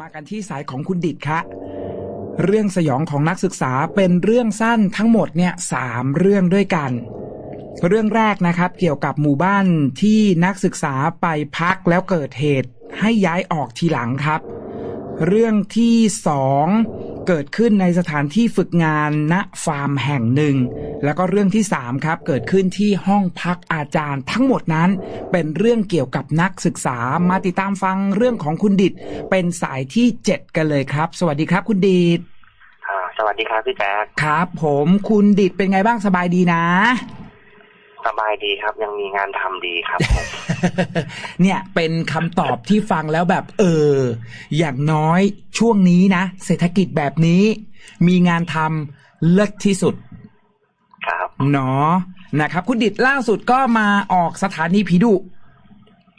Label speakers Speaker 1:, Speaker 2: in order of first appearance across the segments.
Speaker 1: มากันที่สายของคุณดิดคะเรื่องสยองของนักศึกษาเป็นเรื่องสั้นทั้งหมดเนี่ยสามเรื่องด้วยกัน เรื่องแรกนะครับ เกี่ยวกับหมู่บ้านที่นักศึกษาไปพักแล้วเกิดเหตุให้ย้ายออกทีหลังครับ เรื่องที่สอง เกิดขึ้นในสถานที่ฝึกงานณฟาร์มแห่งหนึ่ง แล้วก็เรื่องที่สามครับ เกิดขึ้นที่ห้องพักอาจารย์ทั้งหมดนั้น เป็นเรื่องเกี่ยวกับนักศึกษามาติดตามฟังเรื่องของคุณดิดเป็นสายที่เจ็ดกันเลยครับ สวัสดีครับคุณดิด
Speaker 2: อ่าสวัสดีครับพี่แจ๊ค
Speaker 1: ครับ ผมคุณดิดเป็นไงบ้างสบายดีนะ
Speaker 2: สบายดีครับ ยังมีงานทำดีครับผม
Speaker 1: เนี่ยเป็นคำตอบที่ฟังแล้วแบบ เออ อย่างน้อยช่วงนี้นะ เศรษฐกิจแบบนี้ มีงานทำเลิศที่สุด
Speaker 2: ครับ
Speaker 1: เนาะนะครับ คุณดิดล่าสุดก็มาออกสถานีผีดุ
Speaker 2: เ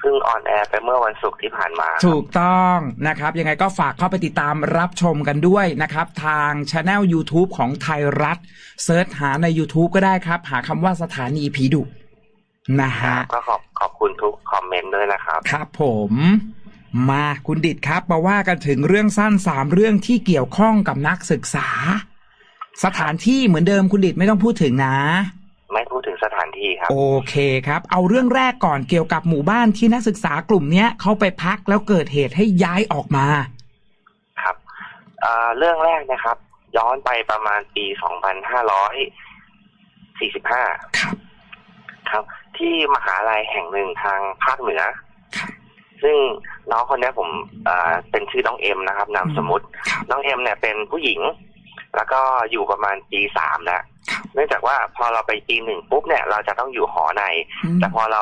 Speaker 2: พิ่งออนแอร์ไปเมื่อวันศุกร์ที่ผ่านมาครับ
Speaker 1: ถูกต้องนะครับ ยังไงก็ฝากเข้าไปติดตามรับชมกันด้วยนะครับ ทางช anel YouTube ของไทยรัฐเซิร์ชหาใน YouTube ก็ได้ครับ หาคำว่าสถานีผีดุนะฮะ
Speaker 2: ก็ขอบขอบคุณทุกคอมเมนต์ด้วยนะครับ
Speaker 1: ครับผมมาคุณดิดครับ มาว่ากันถึงเรื่องสั้นสามเรื่องที่เกี่ยวข้องกับนักศึกษา สถานที่เหมือนเดิมคุณดิดไม่ต้องพูดถึงนะ
Speaker 2: ที่ครับ
Speaker 1: โอเคครับ เอาเรื่องแรกก่อนเกี่ยวกับหมู่บ้านที่นักศึกษากลุ่มเนี้ยเขาไปพักแล้วเกิดเหตุให้ย้ายออกมา
Speaker 2: ครับอ่าเรื่องแรกนะครับ ย้อนไปประมาณปี2545
Speaker 1: ครับ
Speaker 2: ครับ ที่มหาลัยแห่งหนึ่งทางภาคเหนือ
Speaker 1: ครับ
Speaker 2: ซึ่งน้องคนเนี้ยผมอ่าเป็นชื่อน้องเอ็มนะครับ นามสมมุติ
Speaker 1: ครับ
Speaker 2: น้องเอ็มเนี่ยเป็นผู้หญิง แล้วก็อยู่ประมาณปีสามแล้ว
Speaker 1: ครับ
Speaker 2: เนื่องจากว่าพอเราไปปีหนึ่งปุ๊บเนี่ยเราจะต้องอยู่หอใน
Speaker 1: อืม
Speaker 2: แต่พอเรา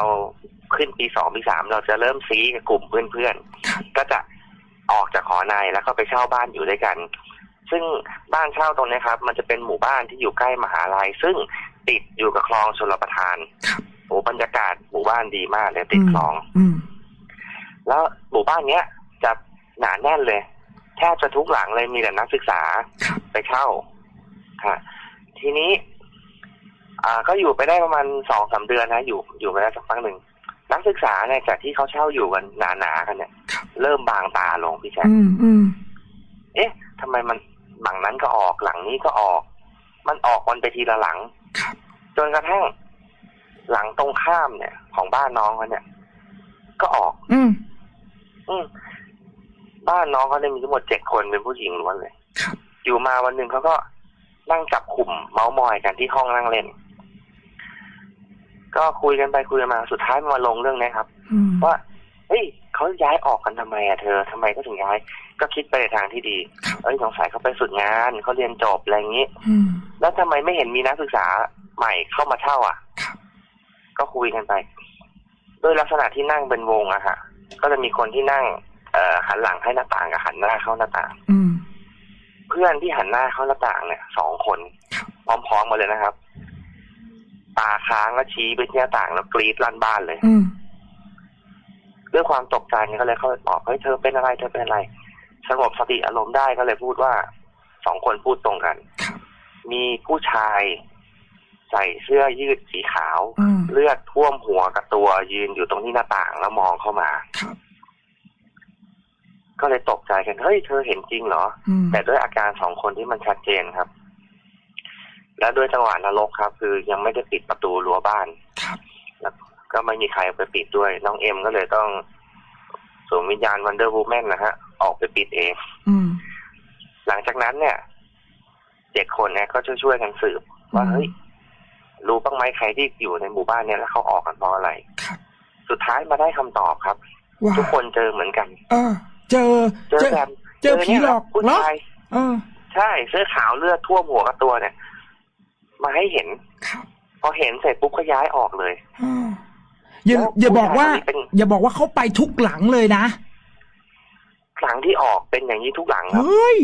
Speaker 2: ขึ้นปีสองปีสามเราจะเริ่มซีกับกลุ่มเพื่อน
Speaker 1: ครับ
Speaker 2: ๆก็จะออกจากหอในแล้วก็ไปเช่าบ้านอยู่ด้วยกัน ซึ่งบ้านเช่าตรงเนี้ยครับ มันจะเป็นหมู่บ้านที่อยู่ใกล้มหาลัย ซึ่งติดอยู่กับคลองชลประทาน
Speaker 1: ครับ
Speaker 2: โอ้บรรยากาศหมู่บ้านดีมากเลยติดคลอง
Speaker 1: อืม
Speaker 2: แล้วหมู่บ้านเนี้ยจะหนาแน่นเลยแทบจะทุกหลังเลยมีแต่นักศึกษา
Speaker 1: ครับ
Speaker 2: ไปเช่าค่ะทีนี้ อ่าก็อยู่ไปได้ประมาณสองสามเดือนนะอยู่อยู่ไปได้สักพักหนึ่งนักศึกษาเนี่ยจากที่เขาเช่าอยู่กันหนาๆกันเนี่ย
Speaker 1: ครับ
Speaker 2: เริ่มบางตาลงพี่แจ๊ค
Speaker 1: อืมอืม
Speaker 2: เอ๊ะทำไมมันหลังนั้นก็ออกหลังนี้ก็ออก มันออกมันไปทีละหลัง
Speaker 1: ครับ
Speaker 2: จนกระทั่งหลังตรงข้ามเนี่ย ของบ้านน้องเขาเนี่ย ก็ออก
Speaker 1: อืม
Speaker 2: อืมบ้านน้องเขาเนี่ยมีทั้งหมดเจ็ดคนเป็นผู้หญิงล้วนเลย
Speaker 1: ครับ
Speaker 2: อยู่มาวันหนึ่งเขาก็นั่งจับกลุ่มเมาส์มอยกันที่ห้องนั่งเล่น ก็คุยกันไปคุยกันมาสุดท้ายมาลงเรื่องนี้ครับ
Speaker 1: อืม
Speaker 2: ว่าเฮ้ยเขาย้ายออกกันทำไมอะเธอทำไมก็ถึงย้าย ก็คิดไปในทางที่ดี
Speaker 1: ครับ
Speaker 2: เอ้ยสงสัยเขาไปฝึกงานเขาเรียนจบอะไรอย่างนี้
Speaker 1: อืม
Speaker 2: แล้วทำไมไม่เห็นมีนักศึกษาใหม่เข้ามาเช่าอะ
Speaker 1: ครับ
Speaker 2: ก็คุยกันไปด้วยลักษณะที่นั่งเป็นวงอะฮะก็จะมีคนที่นั่ง เอ่อหันหลังให้หน้าต่างกับหันหน้าเข้าหน้าต่าง
Speaker 1: อืม
Speaker 2: เพื่อนที่หันหน้าเข้าหน้าต่างเนี่ยสองคน
Speaker 1: ครับ
Speaker 2: พร้อมๆมาเลยนะครับ ตาค้างแล้วชี้ไปที่หน้าต่างแล้วกรีดลั่นบ้านเลย
Speaker 1: อืม
Speaker 2: ด้วยความตกใจเนี่ยก็เลยเข้าไปบอกเฮ้ยเธอเป็นอะไรเธอเป็นอะไรสงบสติอารมณ์ได้ก็เลยพูดว่าสองคนพูดตรงกัน
Speaker 1: ครับ
Speaker 2: มีผู้ชายใส่เสื้อยืดสีขาว
Speaker 1: อืม
Speaker 2: เลือดท่วมหัวกับตัวยืนอยู่ตรงที่หน้าต่างแล้วมองเข้ามา
Speaker 1: ครับ
Speaker 2: ก็เลยตกใจกันเฮ้ยเธอเห็นจริงเหรอ
Speaker 1: อืม
Speaker 2: แต่ด้วยอาการสองคนที่มันชัดเจนครับ และด้วยจังหวะนรกครับ คือยังไม่ได้ปิดประตูรั้วบ้าน
Speaker 1: ครับ
Speaker 2: ก็ไม่มีใครเอาไปปิดด้วย น้องเอ็มก็เลยต้องสวมวิญญาณวันเดอร์วูแมนนะฮะ ออกไปปิดเอง
Speaker 1: อืม
Speaker 2: หลังจากนั้นเนี่ยเจ็ดคนเนี่ยก็ช่วยช่วยๆกันสืบว่า
Speaker 1: อืม
Speaker 2: เฮ้ยรู้บ้างไหมใครที่อยู่ในหมู่บ้านเนี่ยแล้วเขาออกกันเพราะอะไร
Speaker 1: ครับ
Speaker 2: สุดท้ายมาได้คำตอบครับ
Speaker 1: ว่า
Speaker 2: ทุกคนเจอเหมือนกัน
Speaker 1: เออ เจอ
Speaker 2: เจอแบบ
Speaker 1: เจอผีหลอก
Speaker 2: ผู้
Speaker 1: เหรอ
Speaker 2: ชาย
Speaker 1: เออ
Speaker 2: ใช่เสื้อขาวเลือดท่วมหัวกับตัวเนี่ย มาให้เห็น
Speaker 1: ครับ
Speaker 2: พอเห็นเสร็จปุ๊บก็ย้ายออกเลย
Speaker 1: อ่าอย่า
Speaker 2: แล้ว
Speaker 1: อย่าบอกว่า
Speaker 2: ผู้ชายคนนี้เป็น
Speaker 1: อย่าบอกว่าเขาไปทุกหลังเลยนะ
Speaker 2: หลังที่ออกเป็นอย่างนี้ทุกหลังครับ
Speaker 1: เฮ้ย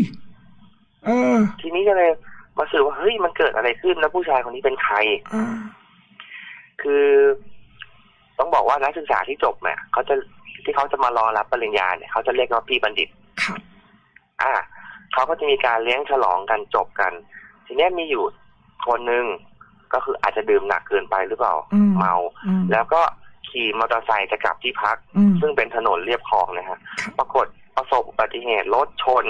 Speaker 1: เออ
Speaker 2: ทีนี้ก็เลยมาสืบว่าเฮ้ยมันเกิดอะไรขึ้นแล้วผู้ชายคนนี้เป็นใคร
Speaker 1: อ่า
Speaker 2: คือต้องบอกว่านักศึกษาที่จบเนี่ยเขาจะที่เขาจะมารอรับปริญญาเนี่ยเขาจะเรียกว่าพี่บัณฑิต
Speaker 1: ครับ
Speaker 2: อ่าเขาก็จะมีการเลี้ยงฉลองกันจบกัน ทีเนี้ยมีอยู่ คนหนึ่งก็คืออาจจะดื่มหนักเกินไปหรือเปล่า
Speaker 1: อืม
Speaker 2: เมา
Speaker 1: อืม
Speaker 2: แล้วก็ขี่มอเตอร์ไซค์จะกลับที่พัก
Speaker 1: อืม
Speaker 2: ซึ่งเป็นถนนเรียบคลองนะฮะ ปรากฏประสบอุบัติเหตุรถชน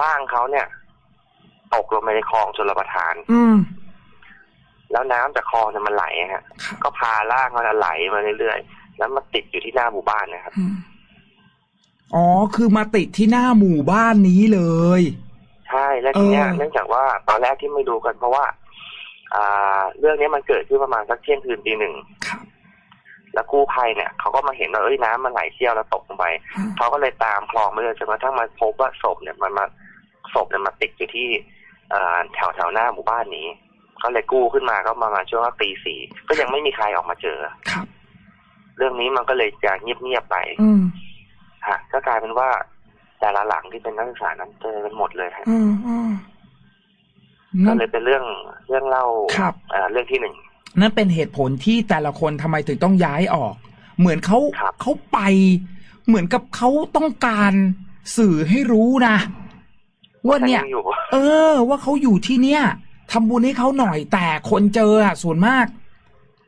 Speaker 2: ร่างเขาเนี่ย ตกลงไปในคลองชลประทาน
Speaker 1: อืม
Speaker 2: แล้วน้ำจากคลองเนี่ยมันไหลฮะ
Speaker 1: ครับ
Speaker 2: ก็พาร่างเขาเนี่ยไหลมาเรื่อยๆ แล้วมาติดอยู่ที่หน้าหมู่บ้านนะครับ
Speaker 1: อืมอ๋อ คือมาติดที่หน้าหมู่บ้านนี้เลย
Speaker 2: ใช่แล้วทีเนี้ย
Speaker 1: เออ
Speaker 2: เนื่องจากว่าตอนแรกที่ไม่ดูกันเพราะว่า อ่า เรื่องนี้มันเกิดขึ้นประมาณสักเที่ยงคืนตีหนึ่ง
Speaker 1: ครับ
Speaker 2: แล้วกู้ภัยเนี่ยเขาก็มาเห็นว่าเอ้ยน้ำมันไหลเชี่ยวแล้วตกลงไป
Speaker 1: อืม
Speaker 2: เขาก็เลยตามคลองไปเลยจนกระทั่งมาพบว่าศพเนี่ยมันมาศพเนี่ยมาติดอยู่ที่อ่าแถวแถวหน้าหมู่บ้านนี้ก็เลยกู้ขึ้นมาก็ประมาณช่วงตีสี่ก็ยังไม่มีใครออกมาเจอ
Speaker 1: ครับ
Speaker 2: เรื่องนี้มันก็เลยจะเงียบๆไป
Speaker 1: อืม
Speaker 2: ฮะก็กลายเป็นว่า แต่ละหลังที่เป็นนักศึกษานั้นเจอกันหมดเลยฮะ
Speaker 1: อืมอืม
Speaker 2: ก็
Speaker 1: นั่น
Speaker 2: เลยเป็นเรื่องเรื่องเล่า
Speaker 1: ครับ
Speaker 2: อ่าเรื่องที่หนึ่ง
Speaker 1: นั่นเป็นเหตุผลที่แต่ละคนทำไมถึงต้องย้ายออก เหมือนเขา
Speaker 2: ครับ
Speaker 1: เขาไป เหมือนกับเขาต้องการสื่อให้รู้นะว่าเนี่ย
Speaker 2: ฉังอยู่
Speaker 1: เออ ว่าเขาอยู่ที่เนี่ยทำบุญให้เขาหน่อยแต่คนเจออะส่วนมาก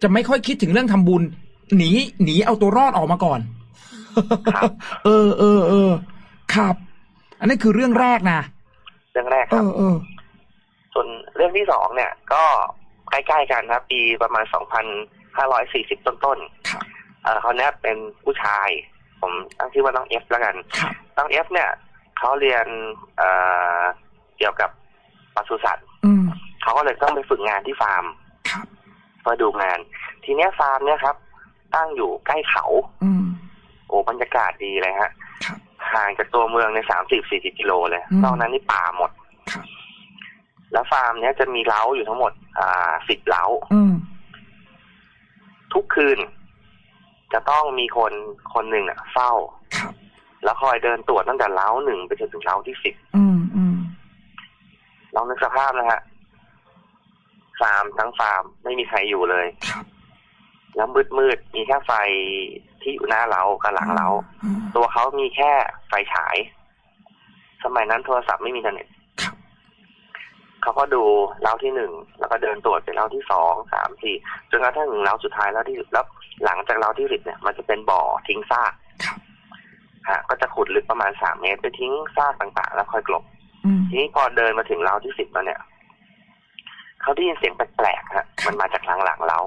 Speaker 1: จะไม่ค่อยคิดถึงเรื่องทำบุญ หนีหนีเอาตัวรอดออกมาก่อน
Speaker 2: ครับ
Speaker 1: เออเออเออ ครับ อันนี้คือเรื่องแรกนะ
Speaker 2: เรื่องแรก
Speaker 1: เอ
Speaker 2: ครับ
Speaker 1: อเออ
Speaker 2: ส่วนเรื่องที่สองเนี่ยก็ใกล้ๆกันครับ ปีประมาณสองพันห้าร้อยสี่สิบต้น
Speaker 1: ครับ
Speaker 2: ๆเออเขาเนี้ยเป็นผู้ชาย ผมตั้งชื่อว่าน้องเอฟแล้วกัน
Speaker 1: ครับ
Speaker 2: น้องเอฟเนี่ยเขาเรียนเอ่อเกี่ยวกับปศุสัตว์
Speaker 1: อืม
Speaker 2: เขาก็เลยต้องไปฝึกงานที่ฟาร์ม
Speaker 1: ครับ
Speaker 2: มาดูงาน ทีเนี้ยฟาร์มเนี่ยครับ ตั้งอยู่ใกล้เขา
Speaker 1: อืม
Speaker 2: โอ้บรรยากาศดีเลยฮะ
Speaker 1: ครับ
Speaker 2: ห่างจากตัวเมืองในสามสิบสี่สิบกิโลเลย
Speaker 1: อืม
Speaker 2: นอกนั้นนี่ป่าหมด
Speaker 1: ครับ
Speaker 2: แล้วฟาร์มเนี้ยจะมีเล้าอยู่ทั้งหมด อ่าสิบเล้า
Speaker 1: อืม
Speaker 2: ทุกคืน จะต้องมีคนคนหนึ่งอะเฝ้า
Speaker 1: ครับ
Speaker 2: แล้วคอยเดินตรวจตั้งแต่เล้าหนึ่งไปจนถึงเล้าที่สิบ
Speaker 1: อืมอืม
Speaker 2: ลองนึกสภาพนะฮะฟาร์มทั้งฟาร์มไม่มีใครอยู่เลย
Speaker 1: ครับ
Speaker 2: แล้วมืดมืดๆมีแค่ไฟที่อยู่หน้าเล้ากับหลังเล้า
Speaker 1: อืม
Speaker 2: ตัวเขามีแค่ไฟฉาย สมัยนั้นโทรศัพท์ไม่มีอินเทอร์เน็ต
Speaker 1: ครับ
Speaker 2: เขาก็ดูเล้าที่หนึ่งแล้วก็เดินตรวจไปเล้าที่สองสามสี่จนกระทั่งถึงเล้าสุดท้ายแล้วที่แล้วหลังจากเล้าที่สิบเนี่ยมันจะเป็นบ่อทิ้งซาก
Speaker 1: ครับ
Speaker 2: ฮะก็จะขุดลึกประมาณสามเมตรไปทิ้งซากต่างๆ แล้วค่อยกลบ
Speaker 1: อืม
Speaker 2: ทีนี้พอเดินมาถึงเล้าที่สิบแล้วเนี่ยเขาได้ยินเสียงแปลกๆฮะ มันมาจากหลังหลังๆเล้า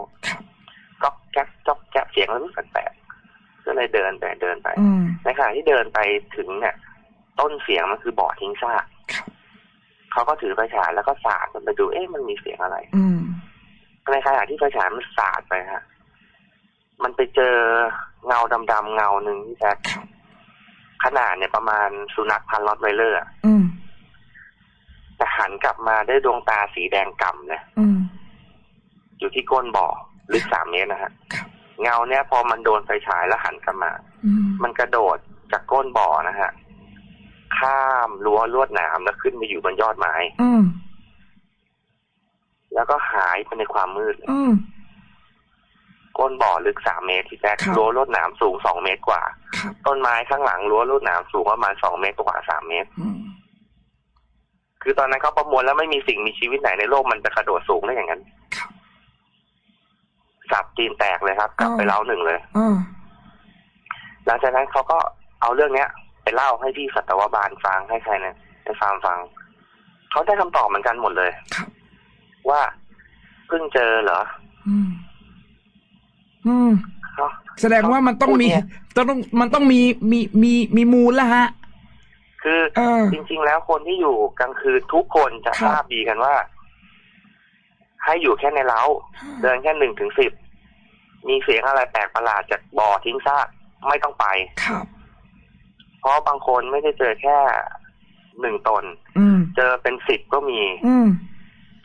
Speaker 1: ครับ
Speaker 2: ก็แก๊กจ๊อกแก๊กเสียงมันแปลกๆก็เลยเดินไปเดินไป
Speaker 1: อืม
Speaker 2: ในขณะที่เดินไปถึงเนี่ยต้นเสียงมันคือบ่อทิ้งซาก
Speaker 1: ครับ
Speaker 2: เขาก็ถือไฟฉายแล้วก็สาดมันไปดูเอ๊ะมันมีเสียงอะไร
Speaker 1: อืม
Speaker 2: ในขณะที่ไฟฉายมันสาดไปฮะมันไปเจอเงาดำๆเงาหนึ่งที่แจ๊ค
Speaker 1: ครับ
Speaker 2: ขนาดเนี่ยประมาณสุนัขพันธุ์ลอตไวเลอร์อะ
Speaker 1: อืม
Speaker 2: แต่หันกลับมาได้วยดวงตาสีแดงกำเลย
Speaker 1: อืม
Speaker 2: อยู่ที่ก้นบ่อ ลึกสามเมตรนะฮะ
Speaker 1: ครับ
Speaker 2: เงาเนี่ยพอมันโดนไฟฉายแล้วหันกลับมา
Speaker 1: อืม
Speaker 2: มันกระโดดจากก้นบ่อนะฮะข้ามรั้วลวดหนามแล้วขึ้นไปอยู่บนยอดไม้
Speaker 1: อืม
Speaker 2: แล้วก็หายไปในความมืดเลย
Speaker 1: อืม
Speaker 2: ก้นบ่อลึกสามเมตรที่แจ๊ค
Speaker 1: ครับ
Speaker 2: รั้วลวดหนามสูงสองเมตรกว่า
Speaker 1: ครับ
Speaker 2: ต้นไม้ข้างหลังรั้วลวดหนามสูงประมาณสองเมตรกว่าสามเมตร
Speaker 1: อืม
Speaker 2: คือตอนนั้นเขาประมวลแล้วไม่มีสิ่งมีชีวิตไหนในโลกมันจะกระโดดสูงได้อย่างนั้น
Speaker 1: ครับ
Speaker 2: สับตีนแตกเลยครับ กลับ
Speaker 1: อ๋อ
Speaker 2: ไปเล่าหนึ่งเลย
Speaker 1: อ่า
Speaker 2: หลังจากนั้นเขาก็เอาเรื่องเนี้ย ไปเล่าให้พี่สัตวบาลฟังให้ใครเนี่ยให้ฟาร์มฟังเขาได้คำตอบเหมือนกันหมดเลย
Speaker 1: ครับ
Speaker 2: ว่าเพิ่งเจอเหรอ
Speaker 1: อืม อืม
Speaker 2: เขา
Speaker 1: แสดงว่ามันต้องมี
Speaker 2: พูดเนี่ย
Speaker 1: ต้องมันต้องมีมีมีมีมูลแล้วฮะ
Speaker 2: คือ
Speaker 1: เออ
Speaker 2: จริง ๆ แล้วคนที่อยู่กลางคืนทุกคนจะ
Speaker 1: ครับ
Speaker 2: ทราบดีกันว่า ให้อยู่แค่ในเล้า เดินแค่หนึ่งถึงสิบมีเสียงอะไรแปลกประหลาดจากบ่อทิ้งซากไม่ต้องไป
Speaker 1: ครับ
Speaker 2: เพราะบางคนไม่ได้เจอแค่หนึ่งตน
Speaker 1: อืม
Speaker 2: เจอเป็นสิบก็มี
Speaker 1: อืม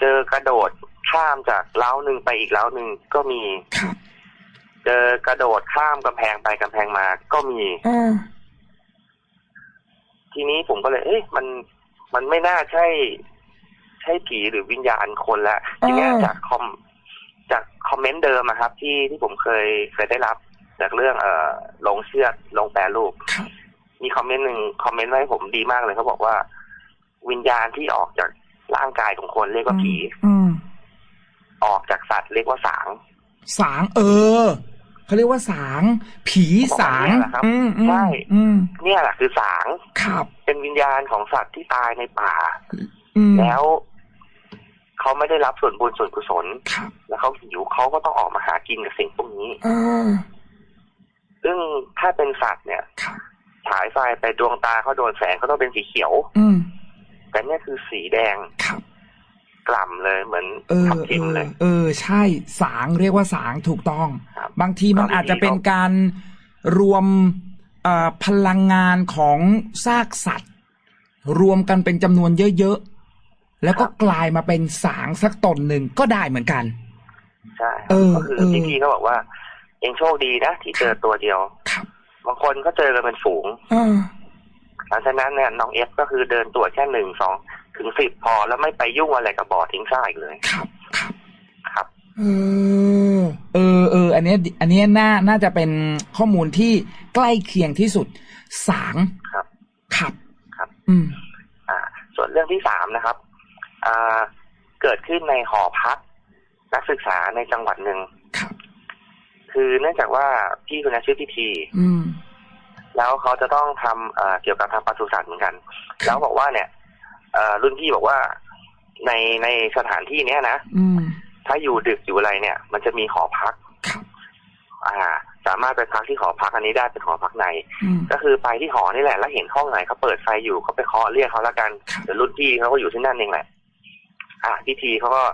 Speaker 2: เจอกระโดดข้ามจากเล้าหนึ่งไปอีกเล้าหนึ่งก็มี
Speaker 1: ครับ
Speaker 2: เจอกระโดดข้ามกำแพงไปกำแพงมาก็มี
Speaker 1: เออ
Speaker 2: ทีนี้ผมก็เลย เอ๊ะมันมันไม่น่าใช่ ใช่ผีหรือวิญญาณคนละทีเนี้ย
Speaker 1: เออ
Speaker 2: จากคอมจากคอมเมนต์เดิมอะครับ ที่ที่ผมเคยเคยได้รับ จากเรื่องเอ่อลงเชือดลงแปรรูป
Speaker 1: ครับ
Speaker 2: มีคอมเมนต์หนึ่งคอมเมนต์ไว้ให้ผมดีมากเลยเขาบอกว่า วิญญาณที่ออกจากร่างกายของคนเรียกว่าผี
Speaker 1: อืม
Speaker 2: ออกจากสัตว์เรียกว่าสาง
Speaker 1: สาง เออเขาเรียกว่าสาง ผีสาง
Speaker 2: เนี่ยแหละครับ
Speaker 1: อืมอืม
Speaker 2: ใช่
Speaker 1: อืม
Speaker 2: เนี่ยแหละคือสาง
Speaker 1: ครับ
Speaker 2: เป็นวิญญาณของสัตว์ที่ตายในป่า
Speaker 1: อืม
Speaker 2: แล้ว เขาไม่ได้รับส่วนบุญส่วนกุศล
Speaker 1: ครับ
Speaker 2: แล้วเขาหิวเขาก็ต้องออกมาหากินกับสิ่งพวกนี้
Speaker 1: เออ
Speaker 2: ซึ่งถ้าเป็นสัตว์เนี่ย
Speaker 1: ครับ
Speaker 2: ฉายไฟไปดวงตาเขาโดนแสงเขาต้องเป็นสีเขียว
Speaker 1: อืม
Speaker 2: แต่เนี่ยคือสีแดง
Speaker 1: ครับ
Speaker 2: กล่ำเลยเหมือน
Speaker 1: เออ
Speaker 2: ทับ
Speaker 1: เอ
Speaker 2: ทิม
Speaker 1: อ
Speaker 2: เลย
Speaker 1: เออ ใช่สางเรียกว่าสางถูกต้อง
Speaker 2: ครับ
Speaker 1: บางทีมัน
Speaker 2: บางที
Speaker 1: อาจจะเป็นการรวมเอ่อพลังงานของซากสัตว์ รวมกันเป็นจำนวนเยอะๆ แล้วก็กลายมาเป็นสางสักตนหนึ่งก็ได้เหมือนกัน
Speaker 2: ใช่ครับ
Speaker 1: เออ
Speaker 2: ก็คือ
Speaker 1: เออ
Speaker 2: พี่ๆเขาบอกว่า เองโชคดีนะที่เจอตัวเดียว
Speaker 1: ครับ
Speaker 2: บางคนก็เจอกันเป็นฝูง
Speaker 1: เออ
Speaker 2: หลังจากนั้นเนี่ยน้องเอฟก็คือเดินตรวจแค่หนึ่งสองถึงสิบพอแล้วไม่ไปยุ่งอะไรกับบ่อทิ้งซากอีกเลย
Speaker 1: ครับครับ
Speaker 2: ครับ
Speaker 1: เออเออเอออันเนี้ยอันเนี้ยน่าน่าจะเป็นข้อมูลที่ใกล้เคียงที่สุดสาง
Speaker 2: ครับ
Speaker 1: ครับ
Speaker 2: ครับ
Speaker 1: อืม
Speaker 2: อ่า ส่วนเรื่องที่สามนะครับอ่า เกิดขึ้นในหอพักนักศึกษาในจังหวัดหนึ่ง
Speaker 1: ครับ
Speaker 2: คือเนื่องจากว่าพี่คนนี้ชื่อพิธี
Speaker 1: อืม
Speaker 2: แล้วเขาจะต้องทำเอ่อเกี่ยวกับทางปศุสัตว์เหมือนกัน แล้วบอกว่าเนี่ยเอ่อรุ่นพี่บอกว่าในในสถานที่เนี้ยนะ
Speaker 1: อืม
Speaker 2: ถ้าอยู่ดึกอยู่อะไรเนี่ย มันจะมีหอพัก
Speaker 1: ครับ
Speaker 2: อ่า สามารถไปพักที่หอพักอันนี้ได้เป็นหอพักใน
Speaker 1: อืม
Speaker 2: ก็คือไปที่หอนี่แหละ แล้วเห็นห้องไหนเขาเปิดไฟอยู่เขาไปเคาะเรียกเขาละกัน
Speaker 1: ครับ
Speaker 2: เดี๋ยวรุ่นพี่เขาก็อยู่ที่นั่นเองแหละ อ่าพิธีเขาก็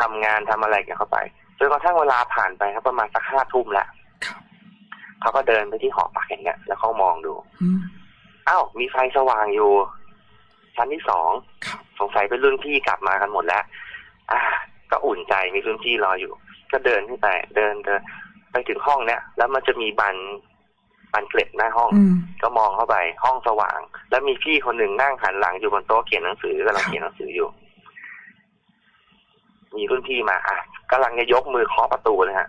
Speaker 2: ทำงานทำอะไรกันเข้าไปจนกระทั่งเวลาผ่านไปครับประมาณสักห้าทุ่มแล้ว
Speaker 1: ครับ
Speaker 2: เขาก็เดินไปที่หอพักอย่างเงี้ย แล้วเขามองดู
Speaker 1: อืม
Speaker 2: อ้าวมีไฟสว่างอยู่ ชั้นที่สอง
Speaker 1: ครับ
Speaker 2: สงสัยเป็นรุ่นพี่กลับมากันหมดแล้ว อ่า ก็อุ่นใจมีรุ่นพี่รออยู่ ก็เดินขึ้นไปเดินเดินไปถึงห้องเนี้ยแล้วมันจะมีบันบันเกล็ดหน้าห้อง
Speaker 1: อืม
Speaker 2: ก็มองเข้าไปห้องสว่าง แล้วมีพี่คนหนึ่งนั่งหันหลังอยู่บนโต๊ะเขียนหนังสือกำลังเขียนหนังสืออยู่ มีรุ่นพี่มา อะกำลังจะยกมือเคาะประตูเลยฮะ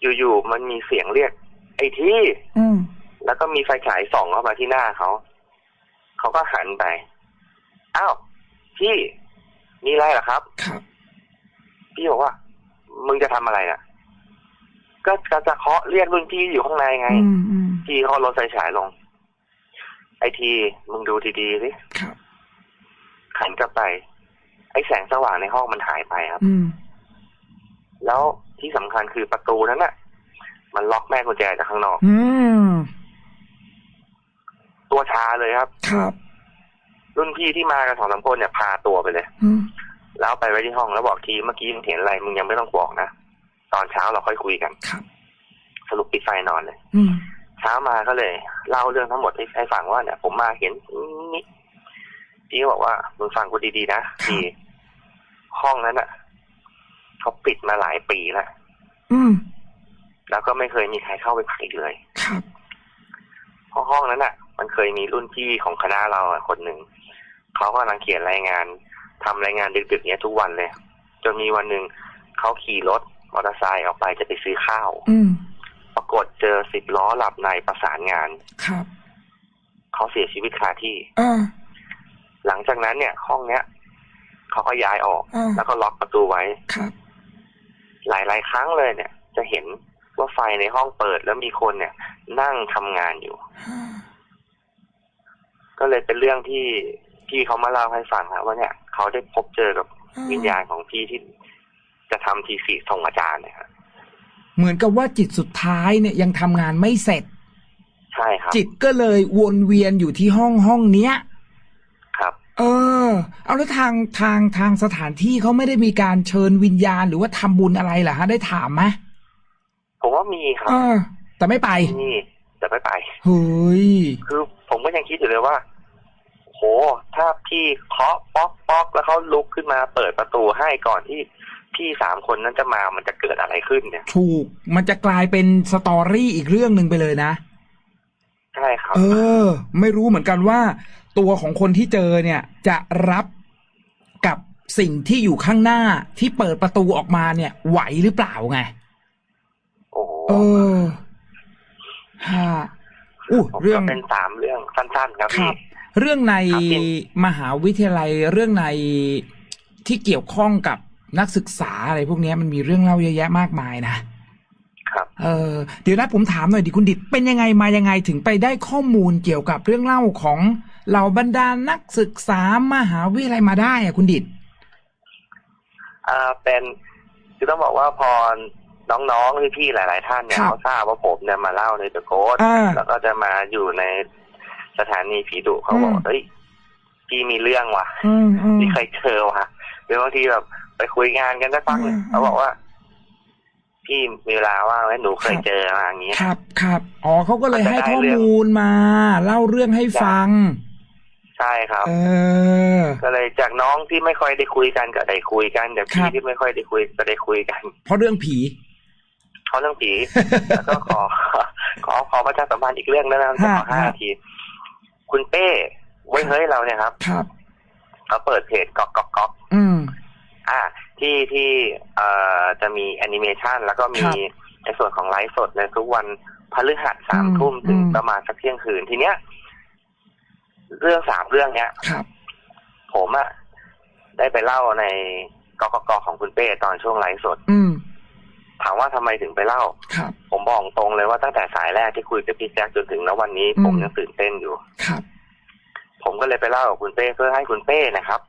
Speaker 2: อยู่ๆมันมีเสียงเรียก ไอ้ที่
Speaker 1: อืม
Speaker 2: แล้วก็มีไฟฉายส่องเข้ามาที่หน้าเขา เขาก็หันไป อ้าวพี่มีอะไรเหรอครับ
Speaker 1: ครับ
Speaker 2: พี่บอกว่า มึงจะทำอะไรน่ะก็ก็จะเคาะเรียกรุ่นพี่อยู่ข้างในไง
Speaker 1: อืมอืม
Speaker 2: พี่เขาลดไฟฉายลง ไอที มึงดูดีๆสิ
Speaker 1: ครับ
Speaker 2: หันกลับไป ไอแสงสว่างในห้องมันหายไปครับ
Speaker 1: อืม
Speaker 2: แล้วที่สำคัญคือประตูนั้นน่ะ มันล็อกแม่กุญแจจากข้างนอก
Speaker 1: อืม
Speaker 2: ตัวชาเลยครับ
Speaker 1: ครับ
Speaker 2: รุ่นพี่ที่มากันสองสามคนเนี่ยพาตัวไปเลย
Speaker 1: อืม
Speaker 2: แล้วไปไว้ที่ห้องแล้วบอกทีเมื่อกี้มึงเห็นอะไรมึงยังไม่ต้องบอกนะตอนเช้าเราค่อยคุยกัน
Speaker 1: ครับ
Speaker 2: สรุปปิดไฟนอนเลย
Speaker 1: อืม
Speaker 2: เช้ามาก็เลย เล่าเรื่องทั้งหมดให้ให้ฟังว่าเนี่ยผมมาเห็นนี่ พี่ก็บอกว่ามึงฟังกูดีๆนะทีห้องนั้นอะเขาปิดมาหลายปีแล้ว
Speaker 1: อืม
Speaker 2: แล้วก็ไม่เคยมีใครเข้าไปพักอีกเลย
Speaker 1: ครับ
Speaker 2: เพราะห้องนั้นอะ มันเคยมีรุ่นพี่ของคณะเราอะคนหนึ่งเขากำลังเขียนรายงานทำรายงานดึกๆเนี้ยทุกวันเลย จนมีวันหนึ่งเขาขี่รถมอเตอร์ไซค์ออกไปจะไปซื้อข้าว
Speaker 1: อืม
Speaker 2: ปรากฏเจอสิบล้อหลับในประสานงาน
Speaker 1: ครับ
Speaker 2: เขาเสียชีวิตคาที่
Speaker 1: อ่า
Speaker 2: หลั งจากนั้นเนี่ย ห้องเนี้ยเขาก็ย้ายออก
Speaker 1: อ่า
Speaker 2: แล้วก็ล็อกประตูไว้
Speaker 1: ครับ
Speaker 2: หลายๆครั้งเลยเนี่ย จะเห็นว่าไฟในห้องเปิดแล้วมีคนเนี่ย นั่งทำงานอยู่
Speaker 1: อ่า
Speaker 2: ก็เลยเป็นเรื่องที่พี่เขามาเล่าให้ฟังครับว่าเนี่ยเขาได้พบเจอกับ
Speaker 1: อ่า
Speaker 2: วิญญาณของพี่ที่จะทำทีสีส่งอาจารย์เนะครับ
Speaker 1: เหมือนกับว่าจิตสุดท้ายเนี่ยยังทำงานไม่เสร็จ
Speaker 2: ใช่ครับ
Speaker 1: จิตก็เลยวนเวียนอยู่ที่ห้องห้องเนี้ย
Speaker 2: ครับ
Speaker 1: เออ เอาแล้วทางทางทางสถานที่เขาไม่ได้มีการเชิญวิญญาณหรือว่าทำบุญอะไรเหรอฮะได้ถามไหม
Speaker 2: ผมว่ามีครับ
Speaker 1: เออ แต่ไม่ไป
Speaker 2: มีแต่ไม่ไป
Speaker 1: เฮ้ย
Speaker 2: คือผมก็ยังคิดอยู่เลยว่าโหถ้าพี่เคาะป๊อกป๊อกแล้วเขาลุกขึ้นมาเปิดประตูให้ก่อนที่พี่สามคนนั้นจะมามันจะเกิดอะไรขึ้นเนี่ย
Speaker 1: ถูก มันจะกลายเป็นสตอรี่อีกเรื่องหนึ่งไปเลยนะ
Speaker 2: ใช่ครับ
Speaker 1: เออ ไม่รู้เหมือนกันว่า ตัวของคนที่เจอเนี่ยจะรับกับสิ่งที่อยู่ข้างหน้าที่เปิดประตูออกมาเนี่ย ไหวหรือเปล่าไง
Speaker 2: โอ้โห
Speaker 1: เออฮะอู้
Speaker 2: ผม
Speaker 1: เรื่อง
Speaker 2: ก็เป็นสามเรื่องสั้นๆครับ
Speaker 1: ครั
Speaker 2: พี่
Speaker 1: บเรื่องใน
Speaker 2: ครับพี่
Speaker 1: มหาวิทยาลัยเรื่องในที่เกี่ยวข้องกับนักศึกษาอะไรพวกเนี้ยมันมีเรื่องเล่าเยอะแยะมากมายนะ
Speaker 2: ครับ
Speaker 1: เออเดี๋ยวนะผมถามหน่อยดิคุณดิดเป็นยังไงมายังไงถึงไปได้ข้อมูลเกี่ยวกับเรื่องเล่าของ เหล่าบรรดานักศึกษามหาวิทยาลัยมาได้อะคุณดิด
Speaker 2: อ่าเป็นคือต้องบอกว่าพอน้องๆพี่ๆหลาย ๆ ท่านเนี่ยเขาทราบว่าผมเนี่ยมาเล่าในเดอะโค้ด
Speaker 1: อ่า
Speaker 2: แล้วก็จะมาอยู่ในสถานีผีดุเขาบอก
Speaker 1: อืม
Speaker 2: เฮ้ยพี่มีเรื่องว่ะ
Speaker 1: อืมอืม
Speaker 2: พี่เคยเจอว่ะหรือบางทีแบบไปคุยงานกันสักพักหนึ่ง
Speaker 1: อืม
Speaker 2: เขาบอกว่า พี่มีเวลาว่างไหมหนูเคยเจอมาอย่างนี้
Speaker 1: ครับครับอ๋อเขาก็เลย
Speaker 2: มันจะ
Speaker 1: ให้
Speaker 2: ได้
Speaker 1: ข้อ
Speaker 2: เรื่อง
Speaker 1: มูลมา เล่าเรื่องให้ฟัง
Speaker 2: ใช่ครับ
Speaker 1: เออ
Speaker 2: ก็เลยจากน้องที่ไม่ค่อยได้คุยกันก็ได้คุยกันแต่
Speaker 1: ครั
Speaker 2: พี่
Speaker 1: บ
Speaker 2: ที่ไม่ค่อยได้คุยก็ได้คุยกัน
Speaker 1: เพราะเรื่องผี
Speaker 2: เขาเรื่องผี แล้วก็ขอ ขอขอประชาสัมพันธ์อีกเรื่องนึงนะครับ
Speaker 1: ฮะ
Speaker 2: ขอห้า
Speaker 1: ฮะ
Speaker 2: นาที คุณเป้เว้ยเฮ้ยเราเนี่ยครับ
Speaker 1: ครับ
Speaker 2: เขาเปิดเพจก๊อกก๊อกก๊อก
Speaker 1: อืม
Speaker 2: อ่าที่ที่เอ่อจะมีแอนิเมชันแล้วก็มี
Speaker 1: ครับ
Speaker 2: ในส่วนของไลฟ์สดในทุกวันพฤหัสสาม
Speaker 1: อืม
Speaker 2: ทุ่มถึง
Speaker 1: อืม
Speaker 2: ประมาณสักเที่ยงคืนทีเนี้ย เรื่องสามเรื่องเนี้ย
Speaker 1: ครับ
Speaker 2: ผมอะได้ไปเล่าในกกกของคุณเป้ตอนช่วงไลฟ์สด
Speaker 1: อืม
Speaker 2: ถามว่าทำไมถึงไปเล่า
Speaker 1: ครับ
Speaker 2: ผมบอกตรงเลยว่าตั้งแต่สายแรกที่คุยกับพี่แจ็คจนถึงณวันนี้
Speaker 1: อืม
Speaker 2: ผมยังตื่นเต้นอยู่
Speaker 1: ครับ
Speaker 2: ผมก็เลยไปเล่ากับคุณเป้เพื่อให้คุณเป้นะครับ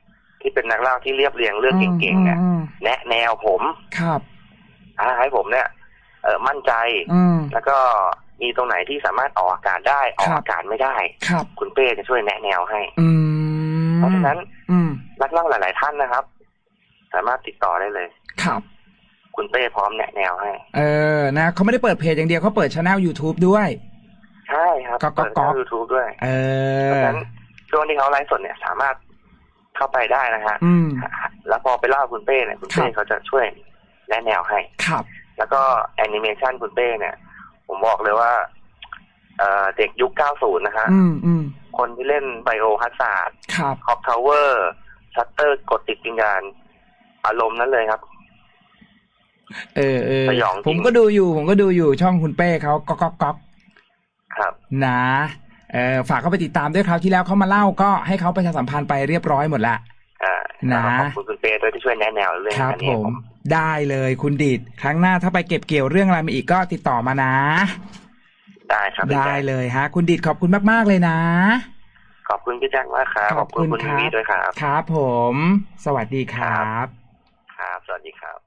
Speaker 2: ที่เป็นนักเล่าที่เรียบเรียงเรื่องเก่งๆเนี่ย
Speaker 1: อืม
Speaker 2: แนะแนวผม
Speaker 1: ครับ
Speaker 2: อ่าให้ผมเนี่ยเออมั่นใจ
Speaker 1: อืม
Speaker 2: แล้วก็ มีตรงไหนที่สามารถออกอากาศได้ออก
Speaker 1: ครับ
Speaker 2: อากาศไม่ได้
Speaker 1: ครับ
Speaker 2: คุณเป้จะช่วยแนะแนวให้
Speaker 1: อืม
Speaker 2: เพราะฉะนั้น
Speaker 1: อืม
Speaker 2: นักเล่าหลาย ๆ ท่านนะครับ สามารถติดต่อได้เลย
Speaker 1: ครับ
Speaker 2: คุณเป้พร้อมแนะแนวให้
Speaker 1: เออ นะเขาไม่ได้เปิดเพจอย่างเดียวเขาเปิดช anel YouTube ด้วย
Speaker 2: ใช่ครับ
Speaker 1: ก๊อกก๊อกก๊อก
Speaker 2: ยูทูบด้วย
Speaker 1: เอ
Speaker 2: เพราะ
Speaker 1: อ
Speaker 2: ฉะนั้นช่วงที่เขาไลฟ์สดเนี่ยสามารถเข้าไปได้นะฮะ
Speaker 1: อืม
Speaker 2: แล้วพอไปเล่าคุณเป้เนี่ยคุณเป้
Speaker 1: ครับ
Speaker 2: เขาจะช่วยแนะแนวให้
Speaker 1: ครับ
Speaker 2: แล้วก็แอนิเมชันคุณเป้เนี่ย ผมบอกเลยว่าเอ่อเด็กยุค 90 นะฮะ
Speaker 1: อืมอืม
Speaker 2: คนที่เล่นไบโอฮัสซาร์ด
Speaker 1: ครับ
Speaker 2: คอปทาวเวอร์ชัตเตอร์กดติดวิญญาณอารมณ์นั้นเลยครับ
Speaker 1: เออเออ
Speaker 2: สยองจริง
Speaker 1: ผมก็ดูอยู่ ผมก็ดูอยู่ช่องคุณเป้เขาก๊อกก๊อกก๊อก
Speaker 2: ครับ
Speaker 1: นะเออฝากเข้าไปติดตามด้วยคราวที่แล้วเขามาเล่าก็ให้เขาประชาสัมพันธ์ไปเรียบร้อยหมดละ
Speaker 2: อ่า
Speaker 1: นะ
Speaker 2: แล้วก็ขอบคุณคุณเป้ด้วยที่ช่วยแนะแนวเรื่อง
Speaker 1: ครับ
Speaker 2: อัน
Speaker 1: ผ
Speaker 2: นี้
Speaker 1: ม ได้เลยคุณดิดครั้งหน้าถ้าไปเก็บเกี่ยวเรื่องอะไรมาอีกก็ติดต่อมานะ
Speaker 2: ได้ครับพี่
Speaker 1: ได้
Speaker 2: แจ็ค
Speaker 1: เลยฮะ คุณดิดขอบคุณมากๆเลยนะ
Speaker 2: ขอบคุณพี่แจ็คมากครับ
Speaker 1: ข
Speaker 2: ข
Speaker 1: อ
Speaker 2: อ
Speaker 1: บบคุ
Speaker 2: คุณณคุณ
Speaker 1: ครับ
Speaker 2: วีด้วยครับ
Speaker 1: ครับผม สวัสดีครับ
Speaker 2: ครับ สวัสดีครับ